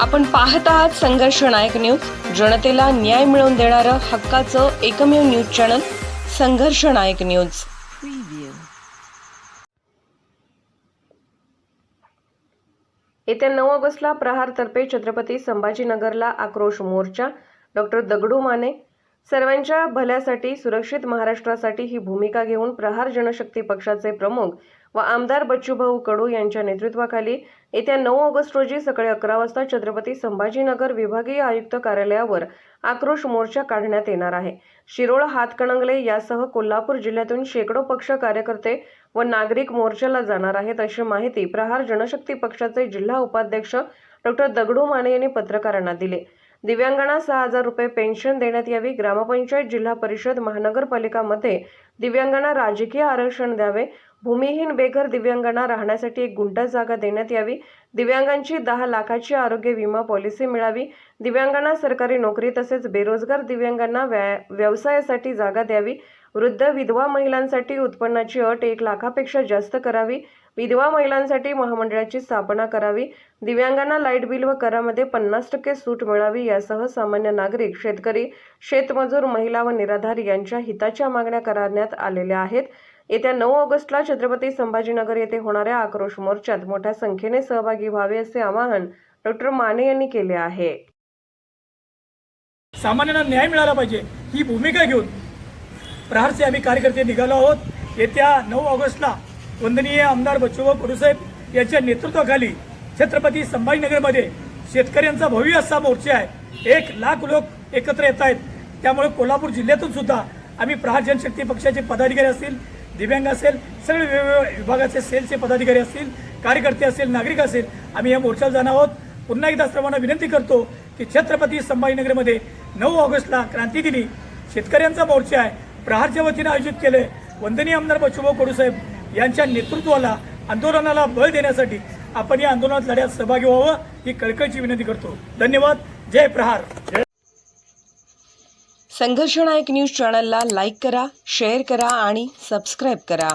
आपण पाहत आहात संघर्ष नायक न्यूज. जनतेला न्याय मिळवून देणारं हक्काचं एकमेव न्यूज चॅनल संघर्ष नायक न्यूज. येत्या नऊ ऑगस्टला प्रहारतर्फे छत्रपती संभाजीनगरला आक्रोश मोर्चा. डॉक्टर दगडू माने सर्वांच्या भल्यासाठी सुरक्षित महाराष्ट्रासाठी ही भूमिका घेऊन प्रहार जनशक्ती पक्षाचे प्रमुख व आमदार बच्चूभाऊ कडू यांच्या नेतृत्वाखाली येत्या नऊ ऑगस्ट रोजी सकाळी अकरा वाजता छत्रपती संभाजीनगर विभागीय आयुक्त कार्यालयावर आक्रोश मोर्चा काढण्यात येणार आहे. शिरोळ हातकणंगले यासह कोल्हापूर जिल्ह्यातून शेकडो पक्ष कार्यकर्ते व नागरिक मोर्चाला जाणार आहेत अशी माहिती प्रहार जनशक्ती पक्षाचे जिल्हा उपाध्यक्ष डॉक्टर दगडू माने यांनी पत्रकारांना दिले. दिव्यांगांना सहा हजार रुपये पेन्शन देण्यात यावी. ग्रामपंचायत जिल्हा परिषद महानगरपालिकामध्ये दिव्यांगांना राजकीय आरक्षण द्यावे. भूमिहीन बेघर दिव्यांगांना राहण्यासाठी एक गुंठा जागा देण्यात यावी. दिव्यांगांची दहा लाखाची आरोग्य विमा पॉलिसी मिळावी. दिव्यांगांना सरकारी नोकरी तसेच बेरोजगार दिव्यांगांना व्या व्यवसायासाठी जागा द्यावी. वृद्ध विधवा महिलांसाठी उत्पन्नाची अट एक लाखापेक्षा जास्त करावी. विधवा महिलांसाठी महामंडळाची स्थापना करावी. दिव्यांगांना लाइट बिल व करामध्ये पन्नास टक्के सूट मिळावी यासह सामान्य नागरिक शेतकरी शेतमजूर महिला व निराधार यांच्या हिताच्या मागण्या करण्यात आलेल्या आहेत. येत्या नऊ ऑगस्टला छत्रपती संभाजीनगर येथे होणाऱ्या आक्रोश मोर्चात मोठ्या संख्येने सहभागी व्हावे असे आवाहन डॉक्टर माने यांनी केले आहे. सामान्यांना न्याय मिळाला पाहिजे. ही भूमिका घेऊन प्रहारचे आम्ही कार्यकर्ते निघालो आहोत. येत्या नऊ ऑगस्टला वंदनीय आमदार बच्चूभाऊ कडूसाहेब यांच्या नेतृत्वाखाली छत्रपती संभाजीनगरमध्ये शेतकऱ्यांचा भव्य असा मोर्चा आहे. एक लाख लोक एकत्र येत आहेत. त्यामुळे कोल्हापूर जिल्ह्यातून सुद्धा आम्ही प्रहार जनशक्ती पक्षाचे पदाधिकारी असतील दिव्यांग असेल सगळे वेगवेगळ्या विभागाचे सेलचे पदाधिकारी असतील कार्यकर्ते असेल नागरिक असेल आम्ही या मोर्चाला जाणार आहोत. पुन्हा एकदा सर्वांना विनंती करतो की छत्रपती संभाजीनगरमध्ये नऊ ऑगस्टला क्रांती दिली शेतकऱ्यांचा मोर्चा आहे. प्रहारच्या वतीनं आयोजित केले. वंदनीय आमदार बच्चूभाऊ कडूसाहेब यांच्या नेतृत्वाला आंदोलनाला बळ देण्यासाठी आपण या आंदोलनात लढ्यात सहभागी व्हावं ही कळकळची विनंती करतो. धन्यवाद. जय प्रहार. संघर्ष नायक न्यूज चॅनलला लाईक करा शेअर करा आणि सबस्क्राईब करा.